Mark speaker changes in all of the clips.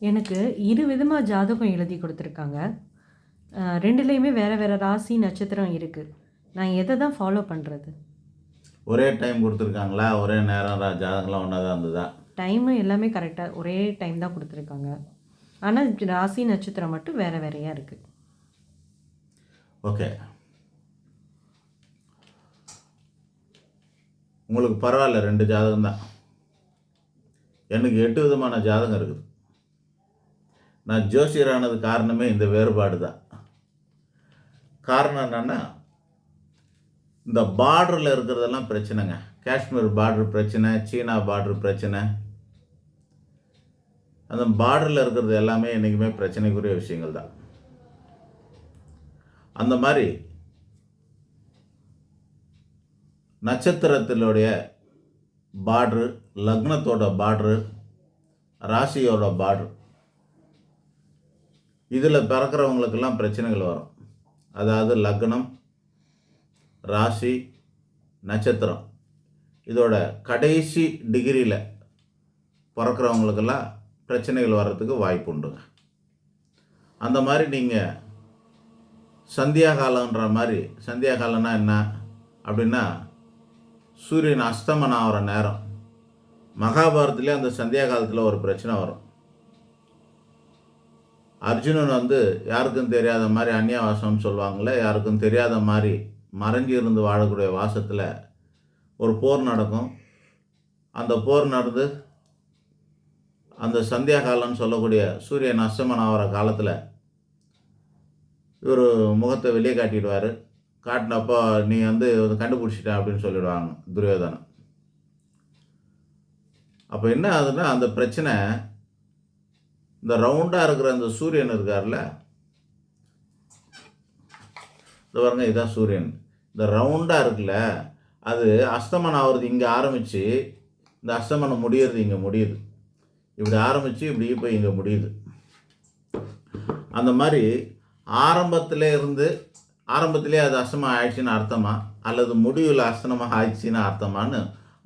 Speaker 1: எனக்கு இரு விதமாக ஜாதகம் எழுதி கொடுத்துருக்காங்க. ரெண்டுலேயுமே வேறு வேறு ராசி நட்சத்திரம் இருக்குது நான் எதை தான் ஃபாலோ பண்ணுறது
Speaker 2: ஒரே டைம் கொடுத்துருக்காங்களா? ஒரே நேரம் ஜாதகம்லாம் ஒன்றா தான் இருந்ததா?
Speaker 1: டைமு எல்லாமே கரெக்டாக ஒரே டைம் தான் கொடுத்துருக்காங்க. ஆனால் ராசி நட்சத்திரம் மட்டும் வேறு வேறையாக இருக்குது
Speaker 2: ஓகே உங்களுக்கு பரவாயில்ல ரெண்டு ஜாதகம் தான் எனக்கு எட்டு விதமான ஜாதகம் இருக்குது. நான் ஜோசியரானது காரணமே இந்த வேறுபாடு தான் காரணம் என்னென்னா இந்த பார்டரில் இருக்கிறதெல்லாம் பிரச்சனைங்க. காஷ்மீர் பார்டர் பிரச்சனை சீனா பார்டர் பிரச்சனை. அந்த பார்டரில் இருக்கிறது எல்லாமே என்றைக்குமே பிரச்சனைக்குரிய விஷயங்கள் தான் அந்த மாதிரி நட்சத்திரத்தினுடைய பார்டரு லக்னத்தோட பார்ட்ரு ராசியோட பார்ட்ரு இதில் பிறக்கிறவங்களுக்கெல்லாம் பிரச்சனைகள் வரும். அதாவது லக்னம் ராசி நட்சத்திரம். இதோட கடைசி டிகிரியில் பிறக்கிறவங்களுக்கெல்லாம் பிரச்சனைகள் வர்றதுக்கு வாய்ப்பு உண்டுங்க அந்த மாதிரி நீங்கள் சந்தியாகாலன்ற மாதிரி சந்தியா காலம்னா என்ன? அப்படின்னா சூரியன் அஸ்தமனம் ஆகிற நேரம். மகாபாரதத்துலேயே அந்த சந்தியா காலத்தில் ஒரு பிரச்சனை வரும். அர்ஜுனன் வந்து யாருக்கும் தெரியாத மாதிரி அந்நியவாசம் சொல்லுவாங்களே யாருக்கும் தெரியாத மாதிரி மறைஞ்சு இருந்து வாழக்கூடிய வாசத்தில் ஒரு போர் நடக்கும். அந்த போர் நடந்து அந்த சந்தியா காலம்னு சொல்லக்கூடிய சூரியன் அஸ்தமன் ஆகிற காலத்தில் இவர் முகத்தை வெளியே காட்டிடுவார். காட்டினப்போ நீ வந்து கண்டுபிடிச்சிட்ட அப்படின்னு சொல்லிடுவாங்க துரியோதனன். அப்போ என்ன ஆகுதுன்னா அந்த பிரச்சனை இந்த ரவுண்டாக இருக்கிற அந்த சூரியன் இருக்கார்ல? இந்த பாருங்க இதுதான் சூரியன். இந்த ரவுண்டாக இருக்குல்ல அது அஸ்தமனம் ஆகுறது இங்கே ஆரம்பித்து இந்த அஸ்தமனம் முடியறது இங்கே முடியுது. இப்படி ஆரம்பித்து இப்படி போய் இங்கே முடியுது. அந்த மாதிரி ஆரம்பத்தில் இருந்து ஆரம்பத்திலே அது அஸ்தமம் ஆயிடுச்சுன்னு அர்த்தமா? அல்லது முடிவில் அஸ்தனமாக ஆயிடுச்சுன்னு அர்த்தமான்னு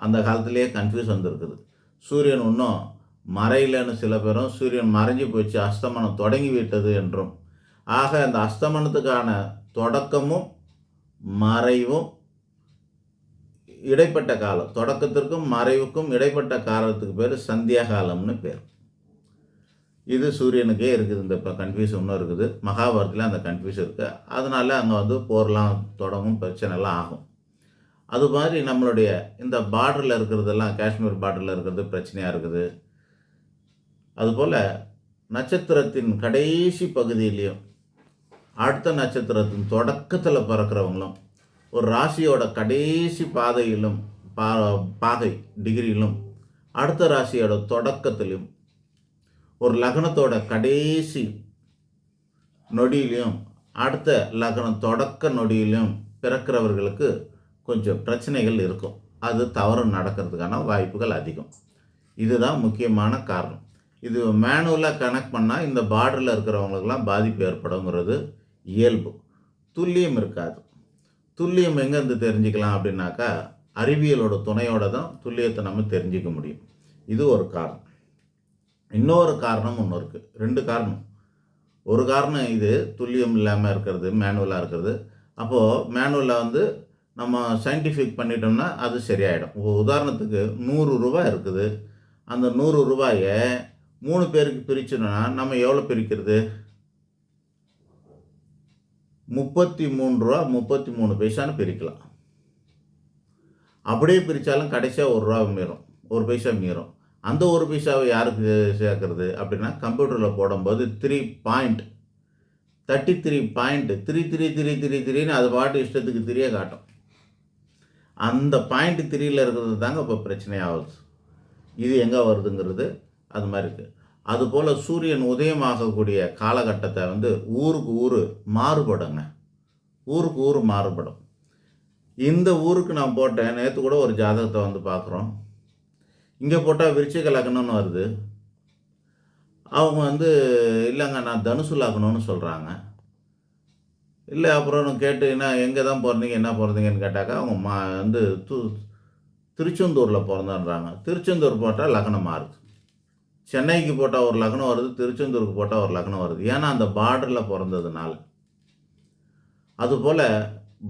Speaker 2: அந்த காலத்திலேயே கன்ஃபியூஸ் வந்திருக்குது. சூரியன் இன்னும் மறையிலன்னு சில பேரும் சூரியன் மறைஞ்சு போச்சு அஸ்தமனம் தொடங்கி விட்டது என்றும். ஆக அந்த அஸ்தமனத்துக்கான தொடக்கமும் மறைவும் இடைப்பட்ட காலம். தொடக்கத்திற்கும் மறைவுக்கும் இடைப்பட்ட காலத்துக்கு பேர் சந்தியா காலம்னு பேர். இது சூரியனுக்கே இருக்குது. இந்த இப்போ கன்ஃபியூஸ் இன்னும் இருக்குது. மகாபாரத்தில் அந்த கன்ஃபியூஸ் இருக்குது அதனால அங்கே வந்து போர்லாம் தொடங்கும் பிரச்சனைலாம் ஆகும். அது மாதிரி நம்மளுடைய இந்த பார்டரில் இருக்கிறதெல்லாம் காஷ்மீர் பார்டரில் இருக்கிறது பிரச்சனையாக இருக்குது. அதுபோல் நட்சத்திரத்தின் கடைசி பகுதியிலையும் அடுத்த நட்சத்திரத்தின் தொடக்கத்தில் பிறக்கிறவங்களும் ஒரு ராசியோட கடைசி பாதையிலும் பா பாதை டிகிரியிலும் அடுத்த ராசியோட தொடக்கத்திலையும் ஒரு லக்னத்தோட கடைசி நொடியிலையும் அடுத்த லக்னம் தொடக்க நொடியிலையும் பிறக்கிறவர்களுக்கு கொஞ்சம் பிரச்சனைகள் இருக்கும். அது தவறு நடக்கிறதுக்கான வாய்ப்புகள் அதிகம். இதுதான் முக்கியமான காரணம். இது மேனுவலாக கனெக்ட் பண்ணால் இந்த பார்டரில் இருக்கிறவங்களுக்கெல்லாம் பாதிப்பு ஏற்படுங்கிறது இயல்பு. துல்லியம் இருக்காது. துல்லியம் எங்கேருந்து தெரிஞ்சுக்கலாம் அப்படின்னாக்கா அறிவியலோட துணையோட தான் துல்லியத்தை நம்ம தெரிஞ்சுக்க முடியும். இது ஒரு காரணம். இன்னொரு காரணம் ஒன்று இருக்குது ரெண்டு காரணம். ஒரு காரணம் இது துல்லியம் இல்லாமல் இருக்கிறது மேனுவலாக இருக்கிறது. அப்போது மேனுவலில் வந்து நம்ம சயின்டிஃபிக் பண்ணிட்டோம்னா அது சரியாயிடும். இப்போ உதாரணத்துக்கு நூறு ரூபாய் இருக்குது. அந்த நூறு ரூபாயை மூணு பேருக்கு பிரிச்சோன்னா நம்ம எவ்வளோ பிரிக்கிறது? முப்பத்தி மூணு ரூபா முப்பத்தி மூணு பைசான்னு பிரிக்கலாம். அப்படியே பிரித்தாலும் கடைசியாக ஒரு ரூபா மீறும். ஒரு பைசா மீறும். அந்த ஒரு பைசாவை யாருக்கு சேர்க்குறது அப்படின்னா கம்ப்யூட்டரில் போடும்போது three point thirty three point three three three three த்ரீன்னு அது பாட்டு இஷ்டத்துக்கு த்ரீயே காட்டும். அந்த பாயிண்ட் த்ரீயில் இருக்கிறது தாங்க இப்போ பிரச்சனையாகுது. இது எங்கே வருதுங்கிறது? அது மாதிரி இருக்குது அதுபோல் சூரியன் உதயமாகக்கூடிய காலகட்டத்தை வந்து ஊருக்கு ஊர் மாறுபடுங்க. ஊருக்கு ஊர் மாறுபடும். இந்த ஊருக்கு நான் போட்டேன். நேற்று கூட ஒரு ஜாதகத்தை வந்து பார்க்குறோம். இங்கே போட்டால் விருச்சிக லக்னம்னு வருது. அவங்க வந்து இல்லைங்க நான் தனுசு லக்னம்னு சொல்கிறாங்க இல்லை அப்புறம் கேட்டு என்ன எங்கே தான் பிறந்தீங்க என்ன பிறந்தீங்கன்னு கேட்டாக்கா அவங்க மா வந்து து திருச்செந்தூரில் பிறந்தன்றாங்க திருச்செந்தூர் போட்டால் லக்னம் மாறுது. சென்னைக்கு போட்டால் ஒரு லக்னம் வருது திருச்செந்தூருக்கு போட்டால் ஒரு லக்னம் வருது. ஏன்னா அந்த பார்டரில் பிறந்ததுனால. அதுபோல்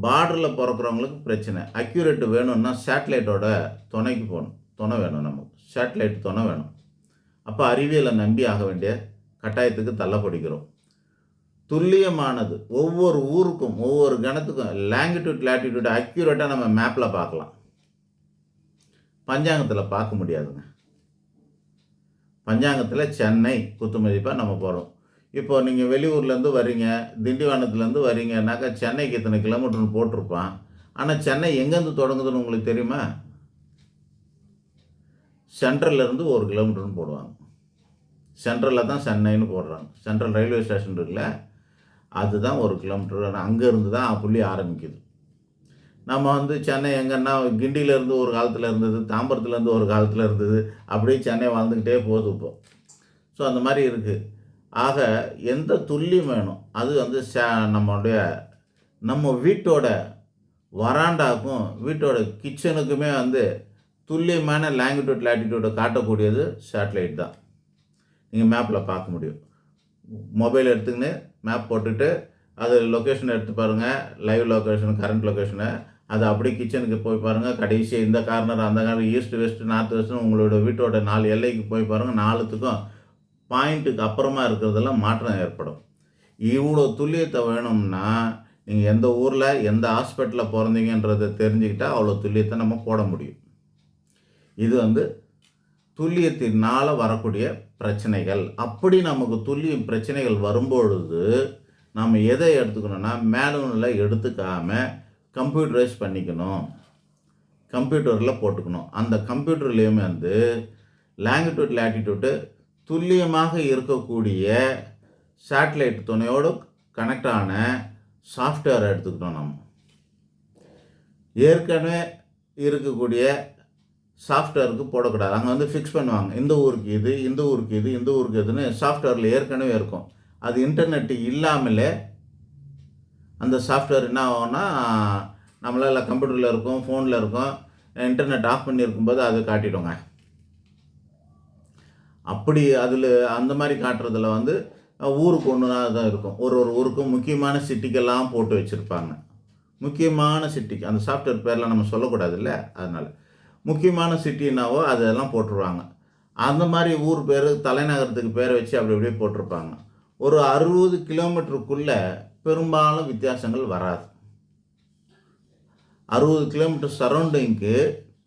Speaker 2: பார்டரில் பிறக்கிறவங்களுக்கு பிரச்சனை. அக்யூரேட் வேணும்னா சேட்டலைட்டோட துணைக்கு போகணும். துணை வேணும் நமக்கு. சேட்டலைட் துணை வேணும். அப்போ அறிவியலை நம்பி ஆக வேண்டிய கட்டாயத்துக்கு தள்ளப்படுகிறோம். துல்லியமானது. ஒவ்வொரு ஊருக்கும் ஒவ்வொரு கணத்துக்கும் லாங்கிடியூட் லாட்டிடியூட் அக்யூரேட்டாக நம்ம மேப்பில் பார்க்கலாம். பஞ்சாங்கத்தில் பார்க்க முடியாதுங்க. பஞ்சாங்கத்தில் சென்னை குத்துமதிப்பாக நம்ம போகிறோம் இப்போ நீங்கள் வெளியூர்லேருந்து வரீங்க திண்டிவனத்துலேருந்து வரீங்கன்னாக்கா சென்னைக்கு இத்தனை கிலோமீட்டர்னு போட்டிருப்பான்? ஆனால் சென்னை எங்கேருந்து தொடங்குதுன்னு உங்களுக்கு தெரியுமா? சென்ட்ரல்லேருந்து ஒரு கிலோமீட்டர்னு போடுவாங்க. சென்ட்ரலில் தான் சென்னைன்னு போடுறாங்க. சென்ட்ரல் ரயில்வே ஸ்டேஷன் இருக்குல்ல அதுதான் ஒரு கிலோமீட்டர். அங்கேருந்து தான் புள்ளி ஆரம்பிக்குது. நம்ம வந்து சென்னை எங்கன்னா கிண்டியிலேருந்து ஒரு காலத்தில் இருந்தது தாம்பரத்துலேருந்து ஒரு காலத்தில் இருந்தது அப்படியே சென்னை வாழ்ந்துக்கிட்டே போகுது இப்போ. ஸோ அந்த மாதிரி இருக்குது ஆக எந்த துல்லியம் வேணும். அது வந்து சே நம்மளுடைய நம்ம வீட்டோட வராண்டாக்கும் வீட்டோட கிச்சனுக்குமே வந்து துல்லியமான லாங்குவேட் லாட்டிடியூடை காட்டக்கூடியது சேட்டலைட் தான். நீங்கள் மேப்பில் பார்க்க முடியும். மொபைல் எடுத்துக்கின்னு மேப் போட்டுட்டு அது லொக்கேஷன் எடுத்து பாருங்கள் லைவ் லொக்கேஷன் கரண்ட் லொக்கேஷனை அது அப்படியே கிச்சனுக்கு போய் பாருங்கள் கடைசி இந்த கார்னர் அந்த கார்னர் ஈஸ்ட் வெஸ்ட் நார்த் வெஸ்ட்னு உங்களோட வீட்டோட நாலு எல்லைக்கு போய் பாருங்கள் நாலுத்துக்கும் பாயிண்ட்டுக்கு அப்புறமா இருக்கிறதெல்லாம் மாற்றம் ஏற்படும். இவ்வளோ துல்லியத்தை வேணும்னா நீங்கள் எந்த ஊரில் எந்த ஹாஸ்பிட்டலில் பிறந்தீங்கன்றதை தெரிஞ்சுக்கிட்டால் அவ்வளோ துல்லியத்தை நம்ம போட முடியும். இது வந்து துல்லியத்தினால் வரக்கூடிய பிரச்சனைகள். அப்படி நமக்கு துல்லியம் பிரச்சனைகள் வரும்பொழுது நம்ம எதை எடுத்துக்கணும்னா மேனுவலில் எடுத்துக்காமல் கம்ப்யூட்டரைஸ் பண்ணிக்கணும். கம்ப்யூட்டரில் போட்டுக்கணும். அந்த கம்ப்யூட்டர்லேயுமே வந்து லாங்கிடியூட் லேட்டிடியூட்டு துல்லியமாக இருக்கக்கூடிய சேட்டலைட் துணையோடு கனெக்ட் ஆன சாஃப்ட்வேரை எடுத்துக்கிட்டோம் நம்ம. ஏற்கனவே இருக்கக்கூடிய சாஃப்ட்வேருக்கு போடக்கூடாது. அங்கே வந்து ஃபிக்ஸ் பண்ணுவாங்க. இந்த ஊருக்கு இது இந்த ஊருக்கு இது இந்த ஊருக்கு இதுன்னு சாஃப்ட்வேரில் ஏற்கனவே இருக்கும். அது இன்டர்நெட் இல்லாமலே அந்த சாஃப்ட்வேர் என்ன ஆகும்னா நம்மளால் கம்ப்யூட்டரில் இருக்கும் ஃபோனில் இருக்கும் இன்டர்நெட் ஆஃப் பண்ணியிருக்கும்போது அது காட்டிடுங்க. அப்படி அதில் அந்த மாதிரி காட்டுறதுல வந்து ஊருக்கு ஒன்று தான் இருக்கும். ஒரு ஒரு ஊருக்கும் முக்கியமான சிட்டிக்கெல்லாம் போட்டு வச்சுருப்பாங்க. முக்கியமான சிட்டிக்கு அந்த சாஃப்ட்வேர் பேர்லாம் நம்ம சொல்லக்கூடாதுல்ல அதனால். முக்கியமான சிட்டினாவோ அதெல்லாம் போட்டுருவாங்க. அந்த மாதிரி ஊர் பேர் தலைநகரத்துக்கு பேரை வச்சு அப்படி அப்படியே போட்டிருப்பாங்க. ஒரு அறுபது கிலோமீட்டருக்குள்ளே பெரும்பாலும் வித்தியாசங்கள் வராது. அறுபது கிலோமீட்டர் சரௌண்டிங்க்கு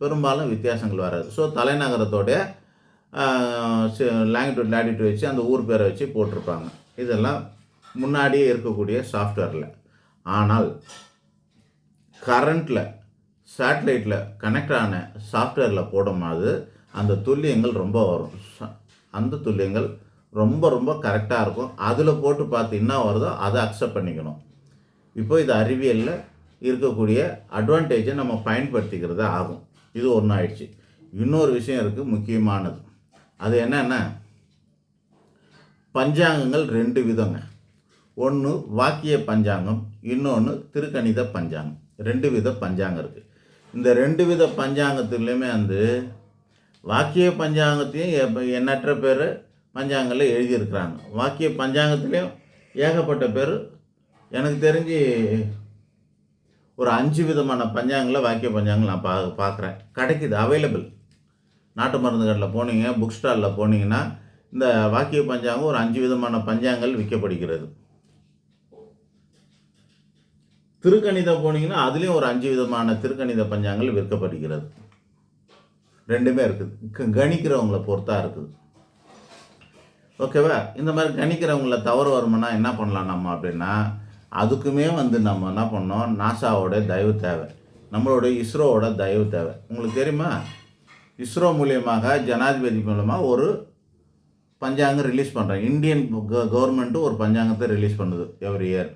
Speaker 2: பெரும்பாலும் வித்தியாசங்கள் வராது. ஸோ தலைநகரத்தோடைய லாங்கிடியூட் லாட்டிடியூட் வச்சு அந்த ஊர் பேரை வச்சு போட்டிருப்பாங்க. இதெல்லாம் முன்னாடியே இருக்கக்கூடிய சாஃப்ட்வேரில் ஆனால் கரண்ட்டில் சேட்டலைட்டில் கனெக்ட் ஆன சாஃப்ட்வேரில் போடும்போது அந்த துல்லியங்கள் ரொம்ப வரும். அந்த துல்லியங்கள் ரொம்ப ரொம்ப கரெக்டாக இருக்கும். அதில் போட்டு பார்த்து என்ன வருதோ அதை அக்செப்ட் பண்ணிக்கணும். இப்போ இது அறிவியலில் இருக்கக்கூடிய அட்வான்டேஜை நம்ம பயன்படுத்திக்கிறது ஆகும். இது ஒன்று ஆயிடுச்சு இன்னொரு விஷயம் இருக்குது முக்கியமானது. அது என்னென்னா பஞ்சாங்கங்கள் ரெண்டு விதங்க. ஒன்று வாக்கிய பஞ்சாங்கம் இன்னொன்று திருக்கணித பஞ்சாங்கம். ரெண்டு வித பஞ்சாங்கம் இருக்குது இந்த ரெண்டு வித பஞ்சாங்கத்துலேயுமே வந்து வாக்கிய பஞ்சாங்கத்தையும் எ- எண்ணற்ற பேர் பஞ்சாங்கத்தில் எழுதியிருக்கிறாங்க. வாக்கிய பஞ்சாங்கத்துலேயும் ஏகப்பட்ட பேர் எனக்கு தெரிஞ்சு ஒரு அஞ்சு விதமான பஞ்சாங்கங்களை வாக்கிய பஞ்சாங்கம் நான் பா பார்க்குறேன். கிடைக்குது அவைலபிள் நாட்டு மருந்து கடையில் போனீங்க புக் ஸ்டாலில் போனீங்கன்னா இந்த வாக்கிய பஞ்சாங்கம் ஒரு அஞ்சு விதமான பஞ்சாங்கங்கள் விற்கப்படுகிறது. திருக்கணிதம் போனீங்கன்னா அதுலேயும் ஒரு அஞ்சு விதமான திருக்கணித பஞ்சாங்கங்கள் விற்கப்படுகிறது. ரெண்டுமே இருக்குது. க- கணிக்கிறவங்கள பொறுத்தா இருக்குது. ஓகேவா? இந்த மாதிரி கணிக்கிறவங்கள தவறு வருமானா என்ன பண்ணலாம் நம்ம அப்படின்னா அதுக்குமே வந்து நம்ம என்ன பண்ணோம்? நாசாவோட தயவு தேவை. நம்மளோட இஸ்ரோவோட தயவு தேவை. உங்களுக்கு தெரியுமா? இஸ்ரோ மூலியமாக ஜனாதிபதி மூலமாக ஒரு பஞ்சாங்கம் ரிலீஸ் பண்ணுறாங்க இந்தியன் கவர்மெண்ட்டு ஒரு பஞ்சாங்கத்தை ரிலீஸ் பண்ணுது எவ்ரி இயர்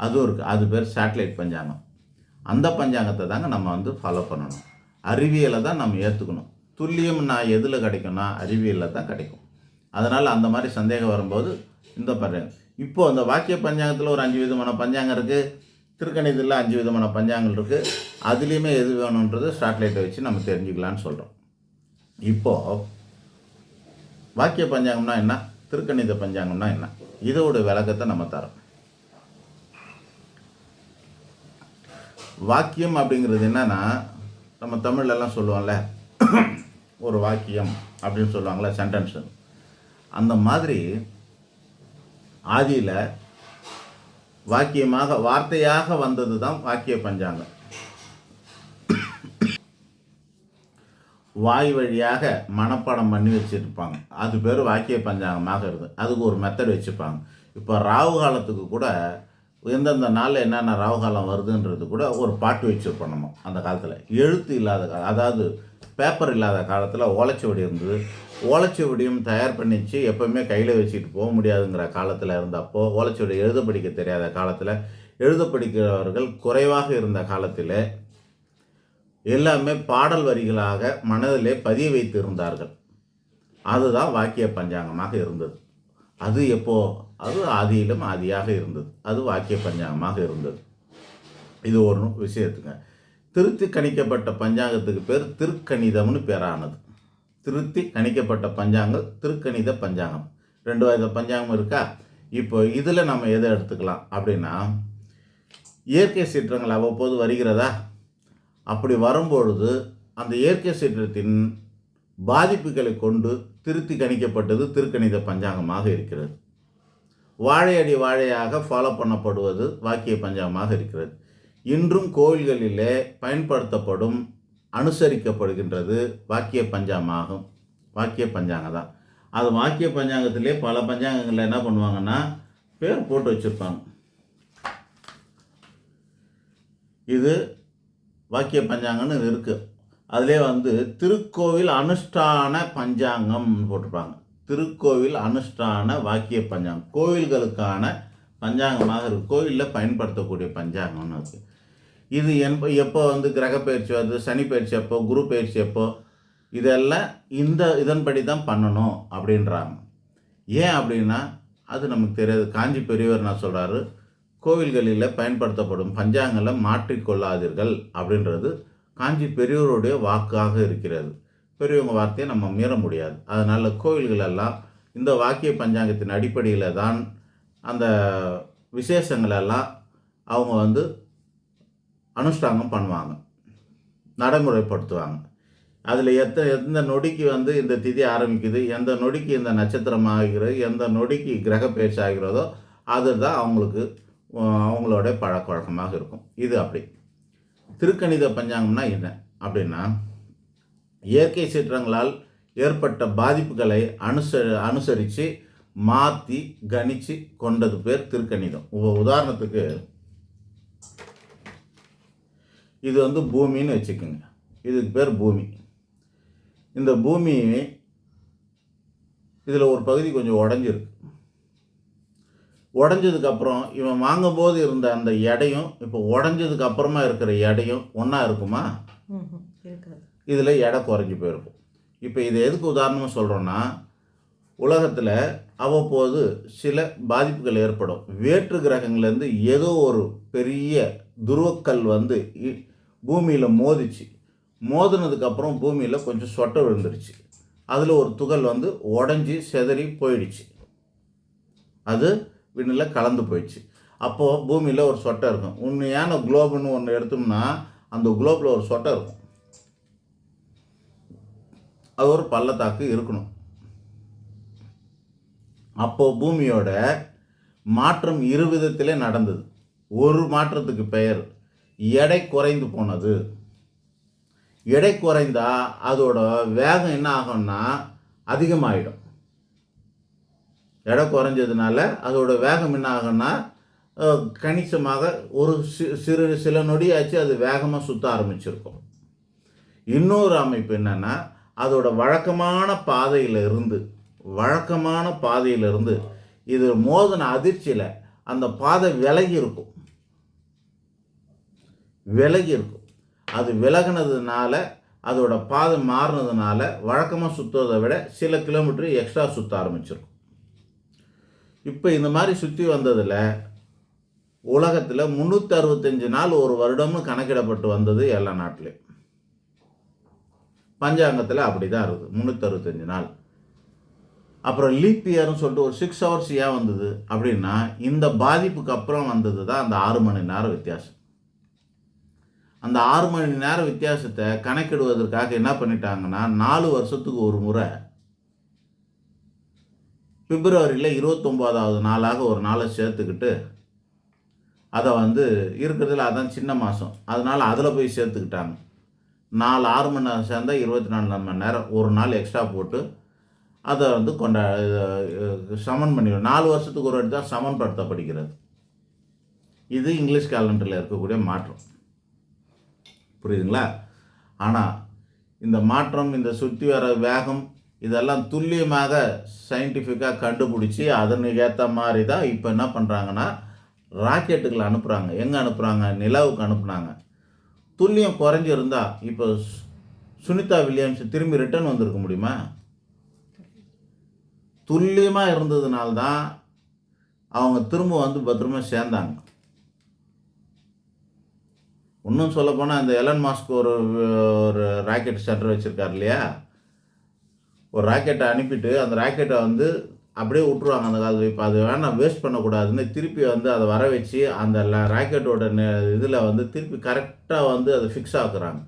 Speaker 2: அதுவும் இருக்குது அது பேர் சேட்டலைட் பஞ்சாங்கம். அந்த பஞ்சாங்கத்தை தாங்க நம்ம வந்து ஃபாலோ பண்ணணும். அறிவியலை தான் நம்ம ஏற்றுக்கணும் துல்லியம் நான் எதில் கிடைக்கும்னா அறிவியலில் தான் கிடைக்கும். அதனால் அந்த மாதிரி சந்தேகம் வரும்போது இந்த பஞ்சாங்கம் இப்போது அந்த வாக்கிய பஞ்சாங்கத்தில் ஒரு அஞ்சு விதமான பஞ்சாங்கம் இருக்குது திருக்கணிதத்தில் அஞ்சு விதமான பஞ்சாங்கங்கள் இருக்குது அதுலேயுமே எது வேணுன்றது சேட்டலைட்டை வச்சு நம்ம தெரிஞ்சுக்கலான்னு சொல்கிறோம் இப்போது வாக்கிய பஞ்சாங்கம்னா என்ன? திருக்கணித பஞ்சாங்கம்னா என்ன? இதோட விளக்கத்தை நம்ம தரோம். வாக்கியம் அப்படிங்கிறது என்னன்னா நம்ம தமிழ்லலாம் சொல்லுவோம்ல ஒரு வாக்கியம் அப்படின்னு சொல்லுவாங்களே சென்டென்ஸு அந்த மாதிரி ஆதியில் வாக்கியமாக வார்த்தையாக வந்தது தான் வாக்கிய பஞ்சாங்கம். வாய் வழியாக மனப்பாடம் பண்ணி வச்சுருப்பாங்க. அது பேர் வாக்கிய பஞ்சாங்கமாக இருக்குது அதுக்கு ஒரு மெத்தட் வச்சுப்பாங்க. இப்போ ராகு காலத்துக்கு கூட எந்தெந்த நாளில் என்னென்ன ராகு காலம் வருதுன்றது கூட ஒரு பாட்டு வச்சுருப்போம் நம்ம அந்த காலத்தில். எழுத்து இல்லாத கா- அதாவது பேப்பர் இல்லாத காலத்தில் ஓலைச்சுவடி இருந்தது ஓலைச்சுவடியும் தயார் பண்ணிச்சு. எப்போவுமே கையில் வச்சுட்டு போக முடியாதுங்கிற காலத்தில் இருந்தப்போ ஓலைச்சுவடி எழுத படிக்க தெரியாத காலத்தில் எழுத படிக்கிறவர்கள் குறைவாக இருந்த காலத்தில் எல்லாமே பாடல் வரிகளாக மனதிலே பதிய வைத்து இருந்தார்கள். அதுதான் வாக்கிய பஞ்சாங்கமாக இருந்தது. அது எப்போ? அது ஆதியிலும் ஆதியாக இருந்தது. அது வாக்கிய பஞ்சாங்கமாக இருந்தது. இது ஒரு விஷயத்துங்க. திருத்தி கணிக்கப்பட்ட பஞ்சாங்கத்துக்கு பேர் திருக்கணிதம்னு பேரானது. திருத்தி கணிக்கப்பட்ட பஞ்சாங்கம் திருக்கணித பஞ்சாங்கம். ரெண்டு வகை பஞ்சாங்கம் இருக்கா? இப்போ இதில் நம்ம எதை எடுத்துக்கலாம் அப்படின்னா இயற்கை சீற்றங்கள் அவ்வப்போது வருகிறதா? அப்படி வரும்பொழுது அந்த இயற்கை சீற்றத்தின் பாதிப்புகளை கொண்டு திருத்தி கணிக்கப்பட்டது திருக்கணித பஞ்சாங்கமாக இருக்கிறது. வாழையடி வாழையாக ஃபாலோ பண்ணப்படுவது வாக்கிய பஞ்சாங்கமாக இருக்கிறது. இன்றும் கோவில்களிலே பயன்படுத்தப்படும் அனுசரிக்கப்படுகின்றது. வாக்கிய பஞ்சாங்கமாகும். வாக்கிய பஞ்சாங்கம் தான் அது வாக்கிய பஞ்சாங்கத்திலே பல பஞ்சாங்கங்களில் என்ன பண்ணுவாங்கன்னா பேர் போட்டு வச்சுருப்பாங்க. இது வாக்கிய பஞ்சாங்கம்னு இருக்குது அதிலே வந்து திருக்கோவில் அனுஷ்டான பஞ்சாங்கம்னு போட்டிருப்பாங்க. திருக்கோவில் அனுஷ்டான வாக்கிய பஞ்சாங்கம். கோவில்களுக்கான பஞ்சாங்கமாக இருக்குது கோவிலில் பயன்படுத்தக்கூடிய பஞ்சாங்கம்னு இருக்குது இது எப்போ எப்போ வந்து கிரக பயிற்சி வருது சனி பயிற்சி எப்போ குரு பயிற்சி எப்போ இதெல்லாம் இந்த இதன்படி தான் பண்ணணும் அப்படின்றாங்க. ஏன் அப்படின்னா அது நமக்கு தெரியாது. காஞ்சி பெரியவர் நான் சொல்கிறாரு கோவில்களில் பயன்படுத்தப்படும் பஞ்சாங்களை மாற்றிக்கொள்ளாதீர்கள் அப்படின்றது காஞ்சி பெரியவருடைய வாக்காக இருக்கிறது. பெரியவங்க வார்த்தையை நம்ம மீற முடியாது. அதனால் கோவில்களெல்லாம் இந்த வாக்கிய பஞ்சாங்கத்தின் அடிப்படையில் தான் அந்த விசேஷங்களெல்லாம் அவங்க வந்து அனுஷ்டாங்கம் பண்ணுவாங்க. நடைமுறைப்படுத்துவாங்க. அதில் எத்த எந்த நொடிக்கு வந்து இந்த திதி ஆரம்பிக்குது எந்த நொடிக்கு இந்த நட்சத்திரம் ஆகிறது எந்த நொடிக்கு கிரக பேச்சு ஆகிறதோ அதுதான் அவங்களுக்கு அவங்களோட பழக்க வழக்கமாக இருக்கும். இது அப்படி. திருக்கணித பஞ்சாங்கம்னா என்ன? அப்படின்னா இயற்கை சீற்றங்களால் ஏற்பட்ட பாதிப்புகளை அனுச அனுசரித்து மாற்றி கணிச்சு கொண்டது பேர் திருக்கணிதம். உ- உதாரணத்துக்கு இது வந்து பூமின்னு வச்சுக்கோங்க. இதுக்கு பேர் பூமி. இந்த பூமி இதில் ஒரு பகுதி கொஞ்சம் உடஞ்சிருக்கு. உடஞ்சதுக்கப்புறம் இவன் வாங்கும்போது இருந்த அந்த எடையும் இப்போ உடஞ்சதுக்கு அப்புறமா இருக்கிற எடையும் ஒன்றா இருக்குமா? இதில் எடை குறைஞ்சி போயிருக்கும். இப்போ இது எதுக்கு உதாரணமாக சொல்கிறோன்னா உலகத்தில் அவ்வப்போது சில பாதிப்புகள் ஏற்படும். வேற்று கிரகங்கள்லேருந்து ஏதோ ஒரு பெரிய துருவக்கல் வந்து பூமியில் மோதிச்சு. மோதினதுக்கப்புறம் பூமியில் கொஞ்சம் சொட்டை விழுந்துருச்சு. அதில் ஒரு துகள் வந்து உடஞ்சி செதறி போயிடுச்சு. அது விண்ணில் கலந்து போயிடுச்சு. அப்போது பூமியில் ஒரு சொட்டை இருக்கும். உண்மையான குளோபுன்னு ஒன்று எடுத்தோம்னா அந்த குளோபில் ஒரு சொட்டை இருக்கும். அது ஒரு பள்ளத்தாக்கு இருக்கணும். அப்போது பூமியோட மாற்றம் இரு விதத்திலே நடந்தது. ஒரு மாற்றத்துக்கு பெயர். எடை குறைந்து போனது. எடை குறைந்தா அதோட வேகம் என்ன ஆகும்னா அதிகமாகிடும் எடை குறைஞ்சதுனால அதோட வேகம் என்ன ஆகும்னா கணிசமாக ஒரு சிறு சிறு சில நொடியாச்சு அது வேகமாக சுற்ற ஆரம்பிச்சிருக்கும். இன்னொரு அமைப்பு என்னென்னா அதோட வழக்கமான பாதையில் இருந்து வழக்கமான பாதையிலிருந்து இது மோதின அதிர்ச்சியில் அந்த பாதை விலகி இருக்கும். விலகி இருக்கும் அது விலகினதுனால அதோட பாதை மாறினதுனால வழக்கமாக சுற்றுவதை விட சில கிலோமீட்டர் எக்ஸ்ட்ரா சுற்ற ஆரம்பிச்சிருக்கும். இப்போ இந்த மாதிரி சுற்றி வந்ததில் உலகத்தில் முந்நூற்றி அறுபத்தஞ்சு நாள் ஒரு வருடம்னு கணக்கிடப்பட்டு வந்தது எல்லா நாட்டிலையும். பஞ்சாங்கத்தில் அப்படி தான் இருக்குது முந்நூற்றறுபத்தஞ்சு நாள். அப்புறம் லீப் இயர்னு சொல்லிட்டு ஒரு சிக்ஸ் ஹவர்ஸ் ஏன் வந்தது அப்படின்னா இந்த பாதிப்புக்கு அப்புறம் வந்தது தான் அந்த ஆறு மணி நேரம் வித்தியாசம். அந்த ஆறு மணி நேரம் வித்தியாசத்தை கணக்கிடுவதற்காக என்ன பண்ணிட்டாங்கன்னா நாலு வருஷத்துக்கு ஒரு முறை பிப்ரவரியில் இருபத்தொம்போதாவது நாளாக ஒரு நாளை சேர்த்துக்கிட்டு அதை வந்து இருக்கிறதுல அதான் சின்ன மாதம் அதனால் அதில் போய் சேர்த்துக்கிட்டாங்க. நாலு ஆறு மணி நேரம் சேர்ந்தால் இருபத்தி நாலு மணி நேரம் ஒரு நாள் எக்ஸ்ட்ரா போட்டு அதை வந்து கொண்டா சமன் பண்ணிடும் நாலு வருஷத்துக்கு ஒரு வாட்டி தான் சமன்படுத்தப்படுகிறது. இது இங்கிலீஷ் கேலண்டரில் இருக்கக்கூடிய மாற்றம். புரியுதுங்களா? ஆனால் இந்த மாற்றம் இந்த சுற்றி வர வேகம் இதெல்லாம் துல்லியமாக சயின்டிஃபிக்காக கண்டுபிடிச்சி அதனுக்கு ஏற்ற மாதிரி தான் இப்போ என்ன பண்ணுறாங்கன்னா ராக்கெட்டுகளை அனுப்புகிறாங்க எங்கே அனுப்புகிறாங்க நிலாவுக்கு அனுப்புனாங்க. துல்லியம் குறைஞ்சிருந்தா இப்போ சுனிதா வில்லியம்ஸ் திரும்பி ரிட்டர்ன் வந்திருக்க முடியுமா? துல்லியமாக இருந்ததுனால தான் அவங்க திரும்ப வந்து பத்திரமா சேர்ந்தாங்க. இன்னும் சொல்லப்போனால் இந்த எலன் மாஸ்க் ஒரு ஒரு ராக்கெட் சென்டர் வச்சுருக்கார் இல்லையா? ஒரு ராக்கெட்டை அனுப்பிட்டு அந்த ராக்கெட்டை வந்து அப்படியே விட்ருவாங்க அந்த காலத்தில். இப்போ அது வேணாம் வேஸ்ட் பண்ணக்கூடாதுன்னு திருப்பி வந்து அதை வர வச்சு அந்த ல- ராக்கெட்டோட இதில் வந்து திருப்பி கரெக்டாக வந்து அதை ஃபிக்ஸ் ஆக்குறாங்க.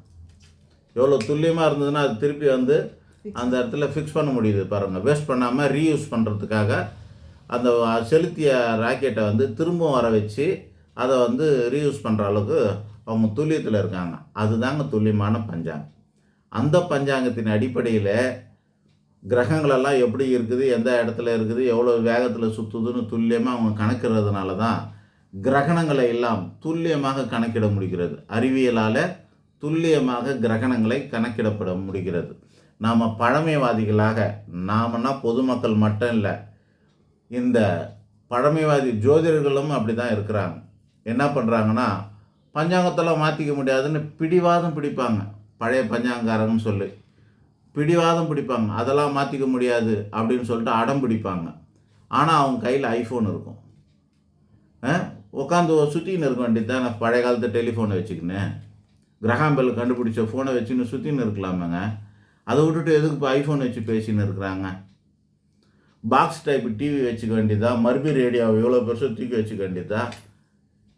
Speaker 2: எவ்வளோ துல்லியமாக இருந்ததுன்னா அது திருப்பி வந்து அந்த இடத்துல ஃபிக்ஸ் பண்ண முடியுது பாருங்கள் வேஸ்ட் பண்ணாமல் ரீயூஸ் பண்ணுறதுக்காக அந்த செலுத்திய ராக்கெட்டை வந்து திரும்பவும் வர வச்சு அதை வந்து ரீயூஸ் பண்ணுற அளவுக்கு அவங்க துல்லியத்தில் இருக்காங்க. அதுதாங்க துல்லியமான பஞ்சாங்கம். அந்த பஞ்சாங்கத்தின் அடிப்படையில் கிரகங்களெல்லாம் எப்படி இருக்குது எந்த இடத்துல இருக்குது எவ்வளோ வேகத்தில் சுற்றுதுன்னு துல்லியமாக அவங்க கணக்கிறதுனால தான் கிரகணங்களை எல்லாம் துல்லியமாக கணக்கிட முடிகிறது. அறிவியலால் துல்லியமாக கிரகணங்களை கணக்கிடப்பட முடிகிறது. நாம் பழமைவாதிகளாக நாமன்னா பொதுமக்கள் மட்டும் இல்லை இந்த பழமைவாதி ஜோதிடர்களும் அப்படி தான் இருக்கிறாங்க. என்ன பண்ணுறாங்கன்னா பஞ்சாங்கத்தெல்லாம் மாற்றிக்க முடியாதுன்னு பிடிவாதம் பிடிப்பாங்க. பழைய பஞ்சாங்காரங்கன்னு சொல்லி. பிடிவாதம் பிடிப்பாங்க. அதெல்லாம் மாற்றிக்க முடியாது அப்படின்னு சொல்லிட்டு அடம் பிடிப்பாங்க. ஆனால் அவங்க கையில் ஐஃபோன் இருக்கும். உட்காந்து சுற்றின்னு இருக்க வேண்டியது தான் நான் பழைய காலத்து டெலிஃபோனை வச்சுக்கினேன் கிரகாம் பெல் கண்டுபிடிச்ச ஃபோனை வச்சுன்னு சுற்றின்னு இருக்கலாமேங்க. அதை விட்டுட்டு எதுக்கு இப்போ ஐஃபோன் வச்சு பேசின்னு இருக்கிறாங்க? பாக்ஸ் டைப் டிவி வச்சுக்க வேண்டியதா மறுபடியும் ரேடியோ எவ்வளோ பெருசாக தூக்கி வச்சுக்க வேண்டியதா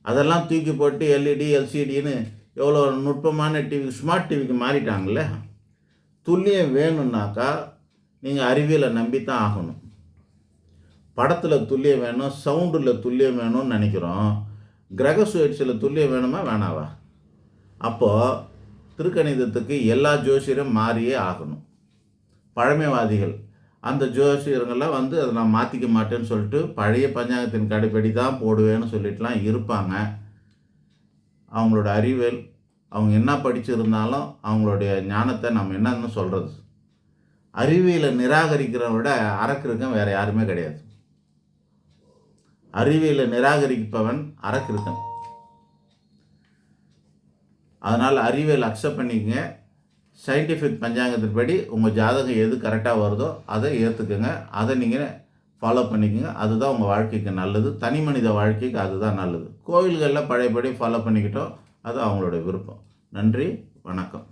Speaker 2: அதெல்லாம் தூக்கி போட்டு எல்இடி எல்சிடின்னு எவ்வளோ நுட்பமான டிவி ஸ்மார்ட் டிவிக்கு மாறிட்டாங்கல்ல? துல்லியம் வேணும்னாக்கா நீங்கள் அறிவியலை நம்பி தான் ஆகணும். படத்தில் துல்லியம் வேணும் சவுண்டில் துல்லியம் வேணும்னு நினைக்கிறோம். கிரக சுழற்சியில் துல்லியம் வேணுமா வேணாவா? அப்போது திருக்கணிதத்துக்கு எல்லா ஜோசியரும் மாறியே ஆகணும். பழமைவாதிகள் அந்த ஜோசியர்கள்லாம் வந்து அதை நான் மாற்றிக்க மாட்டேன்னு சொல்லிட்டு பழைய பஞ்சாங்கத்தின் கடைப்படி தான் போடுவேன்னு சொல்லிட்டுலாம் இருப்பாங்க. அவங்களோட அறிவியல் அவங்க என்ன படிச்சிருந்தாலும் அவங்களுடைய ஞானத்தை நம்ம என்னன்னு சொல்கிறது அறிவியலை நிராகரிக்கிறத விட அரக்கிருக்கன் வேறு யாருமே கிடையாது. அறிவியலை நிராகரிப்பவன் அறக்கிருக்கன். அதனால் அறிவியல் அக்செப்ட் பண்ணிக்கங்க. சயின்டிஃபிக் பஞ்சாங்கத்தின்படி உங்கள் ஜாதகம் எது கரெக்டாக வருதோ அதை ஏற்றுக்குங்க அதை நீங்கள் ஃபாலோ பண்ணிக்கோங்க. அதுதான் உங்கள் வாழ்க்கைக்கு நல்லது. தனி மனித வாழ்க்கைக்கு அதுதான் நல்லது. கோவில்களில் பழையபடி ஃபாலோ பண்ணிக்கிட்டோம். அது அவங்களோட விருப்பம். நன்றி. வணக்கம்.